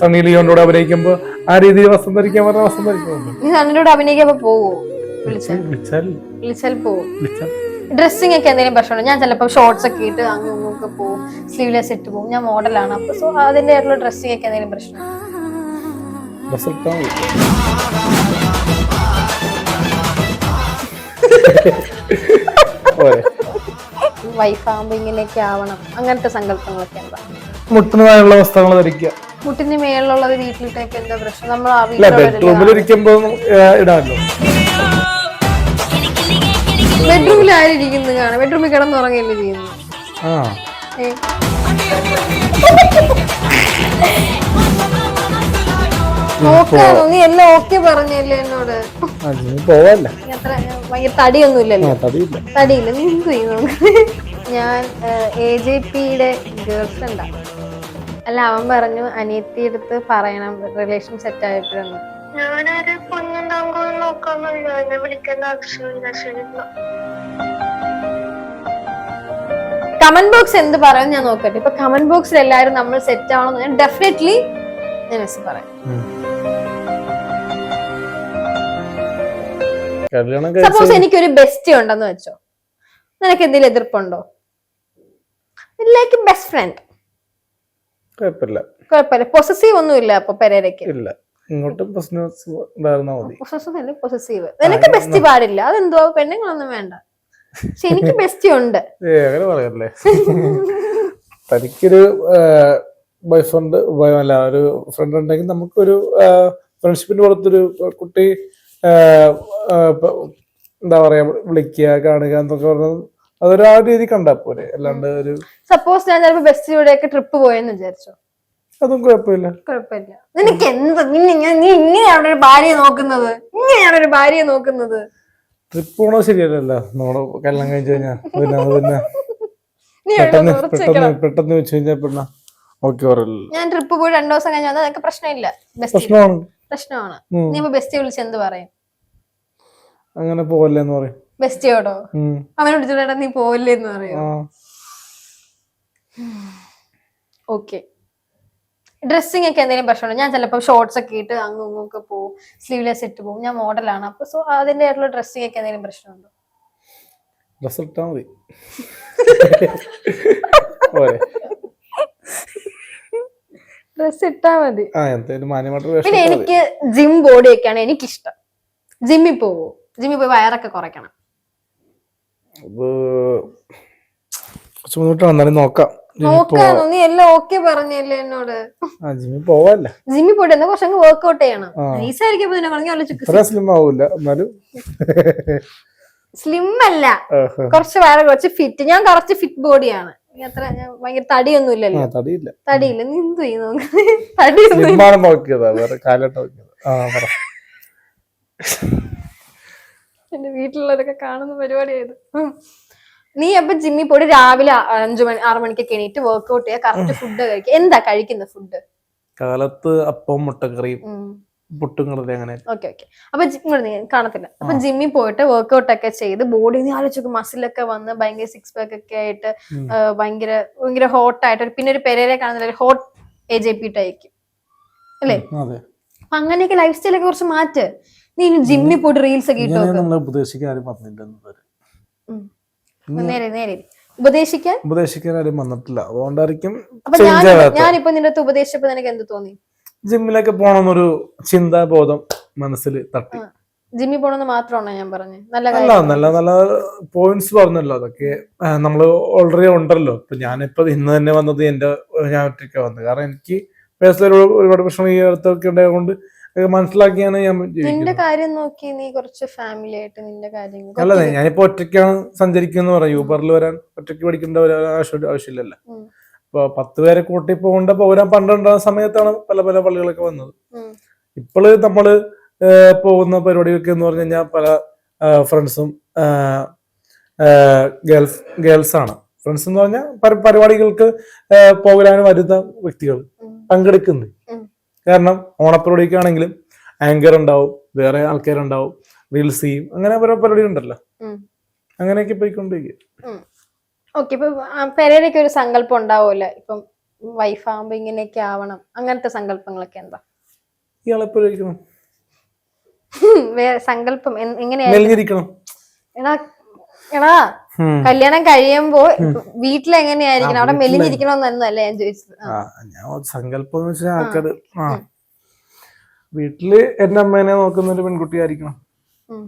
സണ്ണി ലിയോന്റെ അഭിനയിക്കുമ്പോ ആ രീതിയിൽ വസ്ത്രം ധരിക്കാൻ പറഞ്ഞ വസ്ത്രം ധരിക്കുന്നുണ്ട്. നീ സണ്ണിനോട് അഭിനയിക്കുമ്പോ പോവോ? വിളിച്ചാൽ? വിളിച്ചാൽ. വിളിച്ചാൽ പോവും? വിളിച്ചാൽ. ഡ്രസ്സിംഗ് ഒക്കെ എന്തെങ്കിലും പ്രശ്നമുണ്ടോ? ഞാൻ ചിലപ്പോൾ ഷോർട്സ് ഒക്കെ ഇട്ട് അങ്ങ് പോവും. സ്ലീവ്ലെസ് ഇട്ട് പോകും ഞാൻ മോഡലാണ് അപ്പൊ സോ അതിന്റെ ആയിട്ടുള്ള ഡ്രസ്സിംഗ് ഒക്കെ എന്തെങ്കിലും പ്രശ്നം. വൈഫാകുമ്പോ ഇങ്ങനെയൊക്കെ ആവണം. അങ്ങനത്തെ സങ്കല്പങ്ങളൊക്കെ എന്താ മുട്ടുന്നതായുള്ള വസ്ത്രങ്ങൾ ധരിക്കുക. മുട്ടിന് മേളിലുള്ളത് വീട്ടിലിട്ടേക്ക് എന്താ പ്രശ്നം? നമ്മൾ ആ വീട്ടിൽ ബെഡ്റൂമിൽ ഇരിക്കുമ്പോ ഇടാമല്ലോ. ബെഡ്റൂമിൽ ആരിയിരിക്കുന്നു കാണാം ബെഡ്റൂമിൽ കിടന്നുറങ്ങിയല്ലേ ചെയ്യുന്നു ആ. ഏ. നോക്കാനോ? നീ എല്ലാം ഓക്കെ പറഞ്ഞല്ലേ എന്നോട്? ആ, നീ പോവല്ല? നീ അത്ര ഭയങ്കര തടിയൊന്നും ഇല്ലല്ലോ. ആ തടിയില്ല. നീ എന്ത് ചെയ്യുന്നു? ഞാൻ എ ജെ പിയുടെ ഗേൾ ഫ്രണ്ടാ അല്ല അവൻ പറഞ്ഞു അനിയത്തി എടുത്ത് പറയണം റിലേഷൻ സെറ്റ് ആയപ്പോഴൊന്നും ഞാനൊരു കുഞ്ഞുണ്ടാകുമ്പോൾ നോക്കാമല്ലോ എന്നെ വിളിക്കേണ്ട ആവശ്യമില്ല ശരിക്കും കമന്റ് ബോക്സ് എന്ത് പറയുന്നത് ഞാൻ നോക്കട്ടെ. ഇപ്പൊ കമന്റ് ബോക്സിൽ എല്ലാവരും നമ്മൾ സെറ്റ് ആവണം. ഞാൻ ഡെഫിനറ്റ്ലി ഞാൻ എസ് പറയാം. സപ്പോസ് എനിക്കൊരു ബെസ്റ്റ് ഉണ്ടെന്ന് വെച്ചോ. നിനക്ക് എന്തെങ്കിലും എതിർപ്പുണ്ടോ? ലൈക്ക് ബെസ്റ്റ് ഫ്രണ്ട് കുഴപ്പമില്ല. കുഴപ്പമില്ല. പൊസസീവ് ഒന്നും ഇല്ല അപ്പൊ പെരേരയ്ക്ക്. ഇല്ല. ഇങ്ങോട്ടും പ്രശ്നം ഉണ്ടായിരുന്നാ മതി. പൊസസീവ് അല്ല പൊസസീവ് നിനക്ക് ബെസ്റ്റ് പാടില്ല. അതെന്തോ പെണ്ണുങ്ങളൊന്നും വേണ്ട. പക്ഷെ എനിക്ക് ബെസ്റ്റ് ഉണ്ട്. അങ്ങനെ പറയല്ലേ? തനിക്കൊരു ബോയ് ഫ്രണ്ട് അല്ല ഒരു ഫ്രണ്ട് ഉണ്ടെങ്കിൽ നമുക്കൊരു ഫ്രണ്ട്ഷിപ്പിന്റെ പുറത്തൊരു കുട്ടി എന്താ പറയാ വിളിക്കുക കാണുക എന്നൊക്കെ പറഞ്ഞത് അതൊരു ആ രീതി കണ്ടാ പോരെ. അല്ലാണ്ട് ഒരു സപ്പോസ് ഞാൻ ചിലപ്പോ ബെസ്റ്റിലൂടെയൊക്കെ ട്രിപ്പ് പോയെന്ന് വിചാരിച്ചോ. അതും കുഴപ്പമില്ല. കുഴപ്പമില്ല. നിനക്ക് എന്ത് നിന്നെ ഞാൻ നീ ഇങ്ങനെയാണ് ഒരു ഭാര്യയെ നോക്കുന്നത്? ഇങ്ങനെയാണ് ഒരു ഭാര്യയെ നോക്കുന്നത്? ട്രിപ്പ് പോണോ ശരിയല്ലല്ലോ. നമ്മൾ കല്യാണം കഴിച്ചു കഴിഞ്ഞാൽ പിന്നെ അത് പിന്നെ നീ പെട്ടെന്ന് എവിടെ ഉറച്ച് പെട്ടെന്ന് വെക്കണം. പെട്ടെന്ന് വെച്ച് കഴിഞ്ഞാൽ പിന്നെ ഓക്കെ പറയല്ലോ ഞാൻ ട്രിപ്പ് പോയി രണ്ടു ദിവസം കഴിഞ്ഞാൽ അതൊക്കെ പ്രശ്നമില്ല. പ്രശ്നമാണ്. പ്രശ്നമാണ്. ഉം. നീ ഇപ്പൊ ബെസ്റ്റ് വിളിച്ച് എന്ത് പറയും? അങ്ങനെ പോകല്ലേ എന്ന് പറയും. ബെസ്റ്റിയോടോ? അവൻ വിളിച്ചിട്ടാ നീ പോവില്ലേ എന്ന് പറയോ ഓക്കെ. ഡ്രസ്സിംഗ് ഒക്കെ എന്തെങ്കിലും പ്രശ്നമുണ്ടോ? ഞാൻ ചിലപ്പോൾ ഷോർട്സ് ഒക്കെ ഇട്ട് അങ്ങും ഇങ്ങും ഒക്കെ പോവും. സ്ലീവ്ലെസ് ഇട്ട് പോകും ഞാൻ മോഡലാണ് അപ്പൊ സോ അതിന്റെ ആയിട്ടുള്ള ഡ്രസ്സിംഗ് ഒക്കെ എന്തെങ്കിലും പ്രശ്നമുണ്ടോ? ഡ്രസ് ഇട്ടാ മതി. ഡ്രസ് ഇട്ടാ മതി. പിന്നെ. എനിക്ക് ജിം ബോഡി ഒക്കെയാണ് എനിക്കിഷ്ടം. ജിമ്മിൽ പോവോ? ജിമ്മിൽ പോയി വയറൊക്കെ കുറയ്ക്കണം. അത് കുറച്ച് നോക്കാം. നോക്കാനോ? നീ എല്ലാം ഓക്കെ പറഞ്ഞല്ലേ എന്നോട്? ആ ജിമ്മിൽ പോവാല്ല? ജിമ്മിൽ പോയിട്ട് എന്നാ കുറച്ചങ്ങ് വർക്ക്ഔട്ട് ചെയ്യണം. നൈസായിരിക്കും ആലോചിക്കും സ്ലിം ആവൂല എന്നാലും. സ്ലിം അല്ല. കുറച്ച് ഫിറ്റ് ഞാൻ കുറച്ച് ഫിറ്റ് ബോഡിയാണ് അത്ര ഞാൻ ഭയങ്കര തടിയൊന്നും ഇല്ലല്ലോ തടിയില്ല. തടിയില്ല. നീ എന്ത് ചെയ്യുന്നു തടിയൊന്നും കാലോട്ട് ആ പറ. എന്റെ വീട്ടിലുള്ളവരൊക്കെ കാണുന്ന പരിപാടിയായത്. നീ അപ്പൊ ജിമ്മി പോയി രാവിലെ അഞ്ചു മണി ആറു മണിക്കൊക്കെ എണീറ്റ് വർക്ക്ഔട്ട് ചെയ്യുക കറക്റ്റ് ഫുഡ് കഴിക്കുക എന്താ കഴിക്കുന്ന ഫുഡ് കാലത്ത് അപ്പം മുട്ടക്കറിയും പുട്ടും കടല അങ്ങനെ. ഓക്കെ ഓക്കെ അപ്പൊ കാണത്തില്ല. അപ്പൊ ജിമ്മിൽ പോയിട്ട് വർക്ക്ഔട്ട് ഒക്കെ ചെയ്ത് ബോഡി നീ ആലോചിക്കും മസിലൊക്കെ വന്ന് ഭയങ്കര സിക്സ് പാക്ക് ഒക്കെ ആയിട്ട് ഭയങ്കര ഭയങ്കര ഹോട്ട് ആയിട്ട് പിന്നെ ഒരു പെരേരെ കാണുന്നില്ല ഹോട്ട് എ ജെ പി ടൈക്കും അല്ലേ? അതെ. അപ്പൊ അങ്ങനെയൊക്കെ ലൈഫ് സ്റ്റൈലൊക്കെ കുറച്ച് മാറ്റ്. നീ ജിമ്മിൽ പോയിട്ട് റീൽസ് ഒക്കെ ഇട്ട് ഉപദേശിക്കാൻ ആരും. നേരെ നേരെ. ഉപദേശിക്കാൻ? ഉപദേശിക്കാൻ ആരും വന്നിട്ടില്ല. അതുകൊണ്ടായിരിക്കും അപ്പൊ ഞാൻ ഞാനിപ്പോ നിന്റെ അടുത്ത് ഉപദേശിച്ചപ്പോ നിനക്ക് എന്ത് തോന്നി? ജിമ്മിലൊക്കെ പോണമെന്നൊരു ചിന്താബോധം മനസ്സിൽ തട്ടി. ജിമ്മിൽ പോണെന്ന് മാത്രമാണോ ഞാൻ പറഞ്ഞത് നല്ല അല്ല നല്ല നല്ല പോയിന്റ്സ് പറഞ്ഞല്ലോ. അതൊക്കെ നമ്മൾ നമ്മൾ ഓൾറെഡി ഉണ്ടല്ലോ. ഇപ്പൊ ഞാനിപ്പോ ഇന്ന് തന്നെ വന്നത് എന്റെ ഞാൻ ഒറ്റയ്ക്ക് വന്നത്. കാരണം എനിക്ക് പേഴ്സണലി ഒരുപാട് പ്രശ്നം ഈ അടുത്തൊക്കെ ഉണ്ടായതുകൊണ്ട് മനസ്സിലാക്കിയാണ് ഞാൻ നിന്റെ കാര്യം നോക്കി നീ കുറച്ച് ഫാമിലി ആയിട്ട് നിന്റെ കാര്യങ്ങൾ അല്ല ഞാനിപ്പോ ഒറ്റയ്ക്കാണ് സഞ്ചരിക്കുന്ന പറയാം. യൂബറിൽ വരാൻ ഒറ്റയ്ക്ക് പഠിക്കേണ്ട ഒരു ആവശ്യം ആവശ്യമില്ലല്ലോ. ഇപ്പൊ പത്ത് പേരെ കൂട്ടി പോകേണ്ട പോരാൻ പണ്ടുണ്ടാകുന്ന സമയത്താണ് പല പല പള്ളികളൊക്കെ വന്നത്. ഇപ്പൾ നമ്മൾ പോകുന്ന പരിപാടികളൊക്കെ എന്ന് പറഞ്ഞു കഴിഞ്ഞാൽ പല ഫ്രണ്ട്സും ഗേൾസ് ഗേൾസ് ആണ്. ഫ്രണ്ട്സ് എന്ന് പറഞ്ഞാൽ പരിപാടികൾക്ക് പോകാനും പോകാൻ വരുന്ന വ്യക്തികൾ ഉം. കാരണം ഓണപ്പരിപാടിക്കാണെങ്കിലും ആങ്കർ ഉണ്ടാവും വേറെ ആൾക്കാരുണ്ടാവും റീൽസ് ചെയ്യും അങ്ങനെ ഓരോ പരിപാടി ഉണ്ടല്ലോ. അങ്ങനെയൊക്കെ പോയിക്കൊണ്ടിരിക്കും. ഓക്കെ ഇപ്പൊ പെരേരയ്ക്ക് ഒരു സങ്കല്പം ഉണ്ടാവുമല്ലോ? ഇപ്പം വൈഫാകുമ്പോ ഇങ്ങനെയൊക്കെ ആവണം. അങ്ങനത്തെ സങ്കല്പങ്ങളൊക്കെ എന്താ? ഇയാളെപ്പോഴും വേറെ സങ്കല്പം എങ്ങനെയാ എടാ എടാ കല്യാണം കഴിയുമ്പോ വീട്ടിലെങ്ങനെയായിരിക്കണം? അവിടെ മെലിഞ്ഞിരിക്കണമെന്നല്ലേ മെലിഞ്ഞിരിക്കണമെന്നല്ല ഞാൻ ചോദിച്ചത്. ഞാൻ സങ്കല്പം എന്ന് വെച്ചാൽ ആൾക്കാര് ആ. വീട്ടിൽ എന്റെ അമ്മേനെ നോക്കുന്ന ഒരു പെൺകുട്ടി ആയിരിക്കണം. ഉം.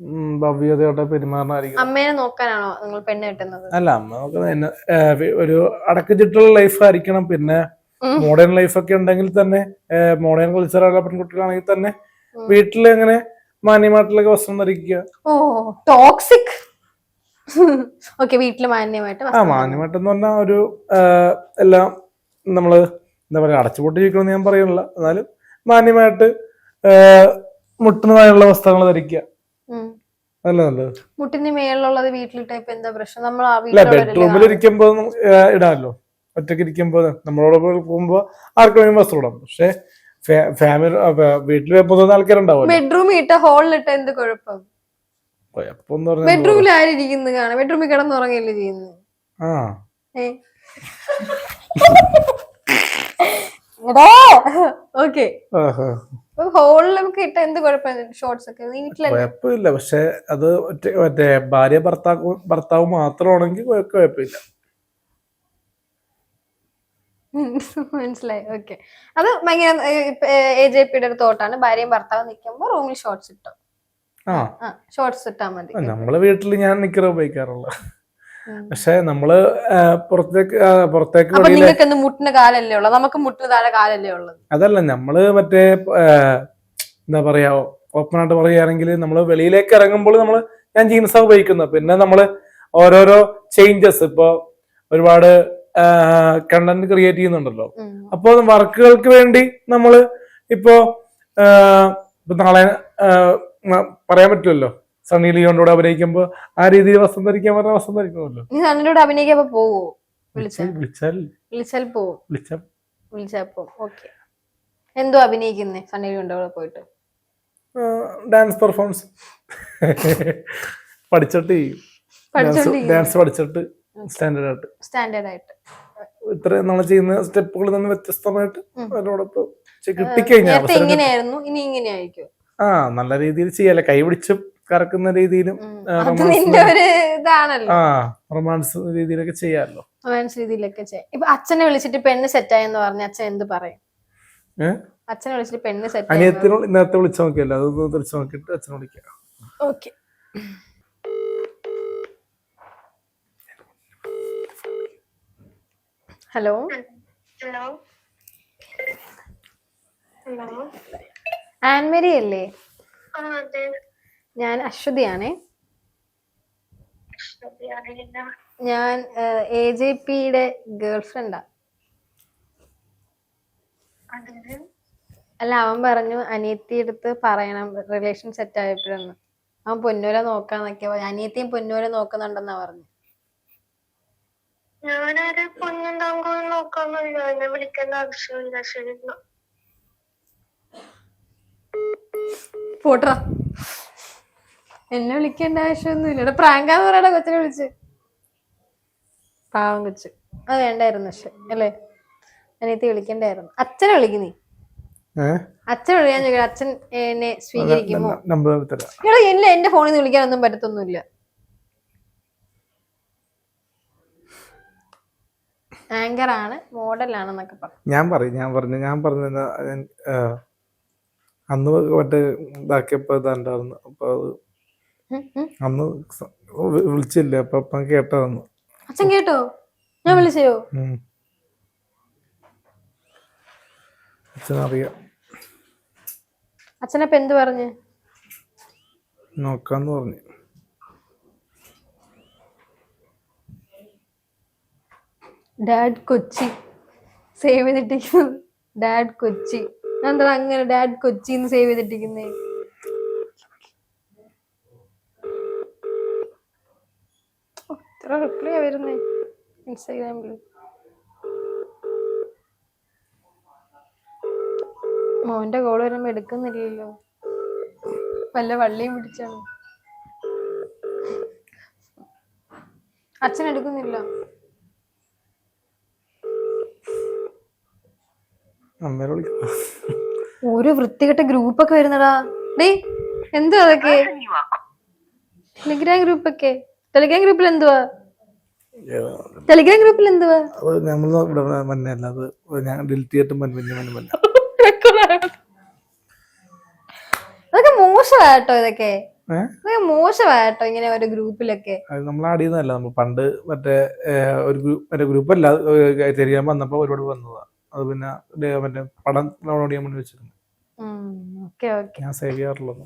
ഉം, ഭവ്യതയോടെ പെരുമാറണായിരിക്കണം അമ്മേനെ നോക്കാനാണോ നിങ്ങൾ പെണ്ണ് കെട്ടുന്നത്? അല്ല അമ്മ നോക്കുന്നത് ഒരു അടക്കച്ചിട്ടുള്ള ലൈഫ് ആയിരിക്കണം. പിന്നെ മോഡേൺ ലൈഫ് ഒക്കെ ഉണ്ടെങ്കിൽ തന്നെ മോഡേൺ കൾച്ചറുള്ള പെൺകുട്ടികളാണെങ്കിൽ തന്നെ വീട്ടിലെങ്ങനെ വീട്ടിൽ എങ്ങനെ മാന്യമായിട്ടുള്ള വസ്ത്രം ധരിക്കുക. ഓ ടോക്സിക് ഓക്കെ വീട്ടിൽ മാന്യമായിട്ട് ആ മാന്യമായിട്ട് മാന്യമായിട്ടെന്ന് പറഞ്ഞാൽ ഒരു എല്ലാം നമ്മൾ എന്താ പറയാ അടച്ചുപൂട്ടി ജീവിക്കണമെന്ന് ഞാൻ പറയുന്നില്ല എന്നാലും മാന്യമായിട്ട് മുട്ടുന്നതായുള്ള വസ്ത്രങ്ങൾ ധരിക്കുക. ഉം. നല്ല നല്ലത്? മുട്ടിന് മേളിലുള്ളത് വീട്ടിലിട്ട ഇപ്പൊ എന്താ പ്രശ്നം? നമ്മൾ അല്ല ബെഡ്റൂമിൽ. ഇരിക്കുമ്പോ ഇടാമല്ലോ. ഒറ്റയ്ക്ക് ഇരിക്കുമ്പോ നമ്മളോട് പോകുമ്പോ ആർക്കും വസ്ത്രം ഇടാം. പക്ഷെ ഫാമിലി വീട്ടിൽ മൂന്ന് ആൾക്കാരുണ്ടാവും ബെഡ്റൂമിൽ ഇട്ട ഹോളിലിട്ട എന്ത് കുഴപ്പം? പറഞ്ഞാൽ ബെഡ്റൂമിൽ ആരിയ്ക്കുന്നത് കാണാം ബെഡ്റൂമിൽ കിടന്നുറങ്ങിയല്ലേ ചെയ്യുന്നത് ആ. ഓക്കെ. ആഹാ. ഹോളിലൊക്കെ ഇട്ട എന്ത് കുഴപ്പം? ഷോർട്സ് ഒക്കെ? കുഴപ്പമില്ല. പക്ഷെ അത് മറ്റേ ഭാര്യ ഭർത്താവ് ഭർത്താവ് മാത്രമാണെങ്കിൽ കുഴ- കുഴപ്പമില്ല. മനസ്സിലായി. ഓക്കെ അത് ഭയങ്കര എ ജെ പിയുടെ ഒരു തോട്ടാണ്. ഭാര്യയും ഭർത്താവും നിൽക്കുമ്പോൾ റൂമിൽ ഷോർട്സ് ഇട്ടോ. ഷോർട്സ് ഇട്ടാ മതി. നമ്മളെ വീട്ടിൽ ഞാൻ നിക്കറ ഉപയോഗിക്കാറുള്ള. പക്ഷെ നമ്മൾ പുറത്തേക്ക് പുറത്തേക്ക് നിങ്ങൾക്ക് മുട്ടിന് കാലല്ലേ ഉള്ളത് നമുക്ക് മുട്ടിന് താഴെ കാലല്ലേ ഉള്ളത് അതല്ല നമ്മൾ മറ്റേ എന്താ പറയാ ഓപ്പൺ ആയിട്ട് പറയുകയാണെങ്കിൽ നമ്മൾ വെളിയിലേക്ക് ഇറങ്ങുമ്പോൾ നമ്മൾ ഞാൻ ജീൻസ് ഉപയോഗിക്കുന്നത്. പിന്നെ നമ്മൾ ഓരോരോ ചേഞ്ചസ് ഇപ്പോ ഒരുപാട് കണ്ടന്റ് ക്രിയേറ്റ് ചെയ്യുന്നുണ്ടല്ലോ. അപ്പോൾ അപ്പോ വർക്കുകൾക്ക് വേണ്ടി നമ്മൾ ഇപ്പോ ഇപ്പൊ നാളെ പറയാൻ പറ്റുമല്ലോ. സണ്ണി ലിയോന്റെ കൂടെ അഭിനയിക്കുമ്പോ ആ രീതിയിൽ വസ്ത്രം ധരിക്കാൻ പറഞ്ഞ വസ്ത്രം ധരിക്കണമല്ലോ നീ നന്നോട് അഭിനയിക്കാൻ പോവോ? വിളിച്ചാൽ വിളിച്ചാൽ. വിളിച്ചാൽ പോവും? വിളിച്ചാൽ. വിളിച്ചാൽ പോവും. ഓക്കെ. എന്തോ അഭിനയിക്കുന്നേ സണ്ണി ഉണ്ടോ കൂടെ പോയിട്ട്? ഡാൻസ് പെർഫോമൻസ് പഠിച്ചിട്ട് ഡാൻസ് പഠിച്ചിട്ട്. സ്റ്റാൻഡേർഡ് ആയിട്ട് സ്റ്റാൻഡേർഡ് ആയിട്ട് ഇത്ര നമ്മൾ ചെയ്യുന്ന സ്റ്റെപ്പുകളിൽ നിന്ന് വ്യത്യസ്തമായിട്ട്. അതിനോടൊപ്പം കിട്ടിക്കഴിഞ്ഞാൽ ഇങ്ങനെയായിരുന്നു ഇനി ഇങ്ങനെ ആയിരിക്കും ആ നല്ല രീതിയിൽ ചെയ്യാല്ലേ കൈ പിടിച്ച് കറക്കുന്ന രീതിയിലും ആ റൊമാൻസ് രീതിയിലൊക്കെ ചെയ്യാമല്ലോ റൊമാൻസ് രീതിയിലൊക്കെ ചെയ്യാം. ഇപ്പൊ അച്ഛനെ വിളിച്ചിട്ട് പെണ്ണ് സെറ്റായെന്ന് പറഞ്ഞ അച്ഛൻ എന്ത് പറയും? അച്ഛനെ വിളിച്ചിട്ട് പെണ്ണ് സെറ്റ് അനിയത്തിനോട് നേരത്തെ വിളിച്ചു നോക്കിയല്ലോ. അത് വിളിച്ചു നോക്കിയിട്ട് അച്ഛനെ വിളിക്കാം. Okay. Hello hello hello Annmary അല്ലേ? ഞാൻ അശ്വതിയാണേ. ഞാൻ എ ജെ പിയുടെ ഗേൾ ഫ്രണ്ടാ അല്ല അവൻ പറഞ്ഞു അനിയത്തി എടുത്ത് പറയണം റിലേഷൻ സെറ്റ് ആയപ്പോഴെന്ന് അവൻ പൊന്നൂരെ നോക്കാന്നൊക്കെ അനിയത്തിയും പൊന്നൂരെ നോക്കുന്നുണ്ടെന്നാ പറഞ്ഞു. ഞാനൊരു പൊന്നും താങ്കളും നോക്കാന്നില്ല എന്നെ വിളിക്കേണ്ട ആവശ്യമില്ല. ശരി എന്നാ. പോട്ടാ എന്നെ വിളിക്കേണ്ട ആവശ്യമൊന്നുമില്ല. ഇവിടെ പ്രാങ്കാന്ന് പറയണ കൊച്ചിനെ വിളിച്ച്. പാവം കൊച്ച്. അത് വേണ്ടായിരുന്നു പക്ഷെ അല്ലേ? അനിയത്തി വിളിക്കണ്ടായിരുന്നു. അച്ഛനെ വിളിക്കുന്നേ അച്ഛൻ വിളിക്കാൻ ചോദിക്കാം അച്ഛൻ എന്നെ സ്വീകരിക്കുമോ? നമ്പർ തരാം. എടാ ഇല്ല എന്റെ ഫോണിൽ നിന്ന് വിളിക്കാനൊന്നും പറ്റത്തൊന്നുമില്ല. ആങ്കർ ആണ് മോഡലാണെന്നൊക്കെ പറഞ്ഞു ഞാൻ പറയും ഞാൻ പറഞ്ഞു ഞാൻ പറഞ്ഞു അന്ന് മറ്റേ ഇതാക്കിയപ്പോ ഇതാണ്ടായിരുന്നു. അപ്പൊ അത്. അന്ന് വിളിച്ചില്ല? അപ്പൊ അപ്പം കേട്ടതെന്ന് അച്ഛൻ കേട്ടോ? ഞാൻ വിളിച്ചോ ഉം. അച്ഛനറിയാം. അച്ഛനപ്പൊ എന്ത് പറഞ്ഞു? നോക്കാന്ന് പറഞ്ഞു. ഡാഡ് കൊച്ചി. സേവ് ചെയ്തിട്ടിരിക്കുന്നത് ഡാഡ് കൊച്ചി. എന്താ അങ്ങനെ ഡാഡ് കൊച്ചി സേവ് ചെയ്തിട്ടിരിക്കുന്നേ? ഇത്ര റിപ്ലൈ വരുന്നേ ഇൻസ്റ്റാഗ്രാമിൽ. മോന്റെ കോൾ വരുമ്പോ എടുക്കുന്നില്ലല്ലോ. വല്ല വള്ളിയും പിടിച്ചാണ്? അച്ഛൻ എടുക്കുന്നില്ല. അമ്മേനെ വിളിക്കാം. ഒരു വൃത്തികെട്ട ഗ്രൂപ്പ് ഒക്കെ വരുന്നടാ. ഡേ എന്തുവാ അതൊക്കെ? ടെലിഗ്രാം ഗ്രൂപ്പ് ഒക്കെ ടെലിഗ്രാം ഗ്രൂപ്പിൽ എന്തുവാ? ടെലിഗ്രാം ഗ്രൂപ്പിൽ എന്തുവാ? അത് നമ്മൾ ഇവിടെ മഞ്ഞല്ല അത് ഞാൻ ഡിലിറ്റ് ചെയ്തിട്ട് മഞ്ഞ മഞ്ഞ മഞ്ഞ അതൊക്കെ മോശമാട്ടോ ഇതൊക്കെ. ഏഹ് ഇതൊക്കെ മോശമായിട്ടോ ഇങ്ങനെ ഒരു ഗ്രൂപ്പിലൊക്കെ. അത് നമ്മൾ ആഡ് ചെയ്യുന്നതല്ല നമ്മൾ പണ്ട് മറ്റേ ഏഹ്, ഒരു ഗ്രൂപ്പ് മറ്റേ ഗ്രൂപ്പ് അല്ല തിരിയാൻ വന്നപ്പോ ഒരുപാട് വന്നതാ. അത് പിന്നെ മറ്റേ പടം ഡൗൺലോഡ് ചെയ്യാൻ വേണ്ടി വെച്ചിരുന്നു. ഞാൻ സേവ് ചെയ്യാറുള്ളത്.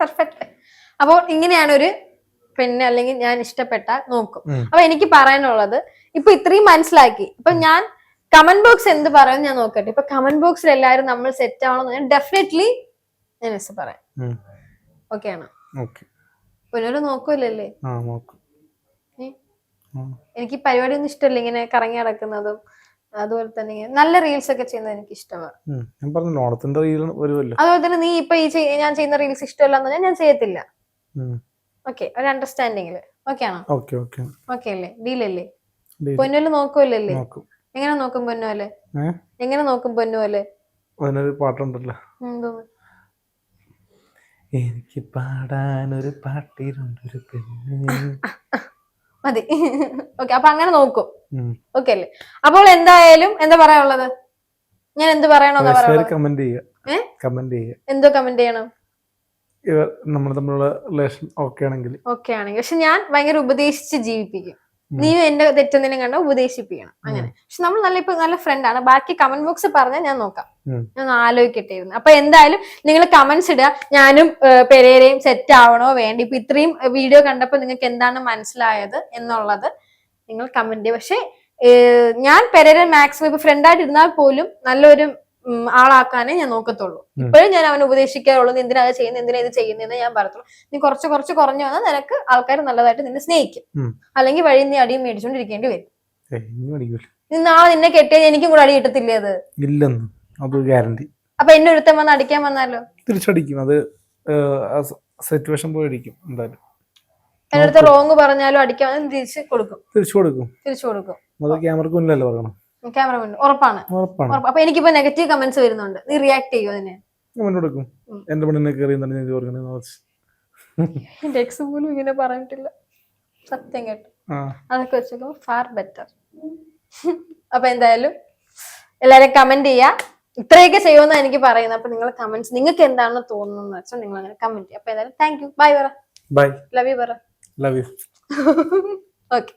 പെർഫെക്റ്റ് അപ്പോൾ ഇങ്ങനെയാണ് ഒരു പെണ്ണ് അല്ലെങ്കിൽ ഞാൻ ഇഷ്ടപ്പെട്ട നോക്കും. അപ്പൊ എനിക്ക് പറയാനുള്ളത് ഇപ്പൊ ഇത്രയും മനസ്സിലാക്കി. ഇപ്പൊ ഞാൻ കമന്റ് ബോക്സ് എന്ത് പറയും ഞാൻ നോക്കട്ടെ. ഇപ്പൊ കമന്റ് ബോക്സിൽ എല്ലാരും നമ്മൾ സെറ്റ് ആവണമെന്ന് ഞാൻ ഡെഫിനറ്റ്ലി ഞാൻ എസ് പറയാം. ഓക്കെ ആണ്? പിന്നെ പുനര് നോക്കൂലല്ലേ. എനിക്ക് പരിപാടി ഒന്നും ഇഷ്ടമല്ല ഇങ്ങനെ കറങ്ങി നടക്കുന്നതും അതുപോലെ തന്നെ നല്ല റീൽസ് ഒക്കെ ചെയ്യുന്നത് എനിക്ക് ഇഷ്ടമാണ് ഓണത്തിന്റെ റീൽ വരുമല്ലോ. അതുപോലെ തന്നെ നീ ഇപ്പൊ ഈ ഞാൻ ചെയ്യുന്ന റീൽസ് ഇഷ്ടമല്ല എന്ന് പറഞ്ഞാൽ ഞാൻ ചെയ്യത്തില്ല. ഓക്കെ ഒരു അണ്ടർസ്റ്റാൻഡിങ്ങിൽ ഓക്കെ ആണോ? ഓക്കെ അല്ലേ? ഡീലല്ലേ. പൊന്നുവൽ നോക്കുവല്ലേ നോക്കും. എങ്ങനെ നോക്കും പൊന്നുവൽ എങ്ങനെ നോക്കും പൊന്നുവൽ അതിനൊരു പാട്ടുണ്ടല്ലോ. എനിക്ക് പാടാൻ ഒരു പാട്ടിരുണ്ടൊരു പെണ്ണ്. മതി. ഓക്കെ അപ്പൊ അങ്ങനെ നോക്കും. ഓക്കെ അല്ലേ? അപ്പോൾ എന്തായാലും എന്താ പറയാനുള്ളത്? ഞാൻ എന്ത് പറയണോ കമന്റ് ചെയ്യുക. കമന്റ് ചെയ്യുക. എന്തോ കമന്റ് ചെയ്യണം? ഇവർ നമ്മൾ തമ്മിലുള്ള റിലേഷൻ ഓക്കെ ആണെങ്കിൽ. ഓക്കെ ആണെങ്കിൽ. പക്ഷെ ഞാൻ ഭയങ്കര ഉപദേശിച്ച് ജീവിപ്പിക്കും. നീയും എന്റെ തെറ്റെന്തിനും കണ്ട ഉപദേശിപ്പിക്കണം. അങ്ങനെ. പക്ഷെ നമ്മൾ നല്ല ഇപ്പൊ നല്ല ഫ്രണ്ടാണ് ബാക്കി കമന്റ് ബോക്സ് പറഞ്ഞാൽ ഞാൻ നോക്കാം. ഞാൻ ഒന്ന് ആലോചിക്കട്ടെ ഇരുന്ന് അപ്പൊ എന്തായാലും നിങ്ങൾ കമന്റ്സ് ഇടുക. ഞാനും പെരേരെയും സെറ്റ് ആവണോ വേണ്ട. ഇപ്പൊ ഇത്രയും വീഡിയോ കണ്ടപ്പോൾ നിങ്ങൾക്ക് എന്താണ് മനസ്സിലായത് എന്നുള്ളത് നിങ്ങൾ കമന്റ് പക്ഷെ ഞാൻ പെരേരെ മാക്സിമം ഇപ്പൊ ഫ്രണ്ടായിട്ട് ഇരുന്നാൽ പോലും നല്ലൊരു ആളാക്കാനേ ഞാൻ നോക്കത്തുള്ളൂ. ഇപ്പോഴും ഞാൻ അവനെ ഉപദേശിക്കാറുള്ളൂ. നീ എന്തിനാ അത് ചെയ്യുന്നത് എന്തിനാ ഇത് ചെയ്യുന്നതെന്ന് ഞാൻ പറയത്തുള്ളൂ. നീ കുറച്ച് കുറച്ച് കുറഞ്ഞു വന്നാൽ നിനക്ക് ആൾക്കാർ നല്ലതായിട്ട് നിന്നെ സ്നേഹിക്കും. അല്ലെങ്കിൽ വഴി നീ അടിയും മേടിച്ചോണ്ടിരിക്കേണ്ടി വരും. നാളെ നിന്നെ കെട്ടിയാൽ എനിക്കും കൂടെ അടി കിട്ടത്തില്ലേ അത്? ഇല്ലെന്ന്. അത് ഗ്യാരണ്ടി. അപ്പൊ എന്നെ ഒരുത്തം വന്ന് അടിക്കാൻ വന്നാലോ? തിരിച്ചടിക്കും. അത് സിറ്റുവേഷൻ പോയി അടിക്കും എന്തായാലും. എന്നിടത്ത് റോങ് പറഞ്ഞാലും അടിക്കാൻ തിരിച്ചു കൊടുക്കും. തിരിച്ചു കൊടുക്കും. തിരിച്ചു കൊടുക്കും. അത് ക്യാമറക്ക് മുന്നിലല്ലേ പറയണം. ഉറപ്പാണ്. ഉറപ്പാണ്. അപ്പൊ എനിക്കിപ്പോ നെഗറ്റീവ് കമന്റ്സ് വരുന്നുണ്ട്. നീ റിയാക്ട് ചെയ്യോ അതിനെ. കമന്റ് കൊടുക്കും. എന്റെ പെണ്ണിനെ കയറി ഞാൻ എന്റെ എക്സ് പോലും ഇങ്ങനെ പറഞ്ഞിട്ടില്ല. സത്യം കേട്ടോ. അതൊക്കെ വെച്ചേക്കുമ്പോ ഫാർ ബെറ്റർ അപ്പൊ എന്തായാലും എല്ലാരും കമന്റ് ചെയ്യാ. ഇത്രയൊക്കെ ചെയ്യുമെന്ന് എനിക്ക് പറയുന്നത്. അപ്പൊ നിങ്ങൾ കമന്റ്സ് നിങ്ങൾക്ക് എന്താണെന്ന് തോന്നുന്നത് വെച്ചാൽ നിങ്ങൾ അങ്ങനെ കമന്റ് ചെയ്യാം. അപ്പൊ എന്തായാലും താങ്ക് യു ബൈ പറ ബൈ ലവ് യു പറ ലവ് യു ഓക്കെ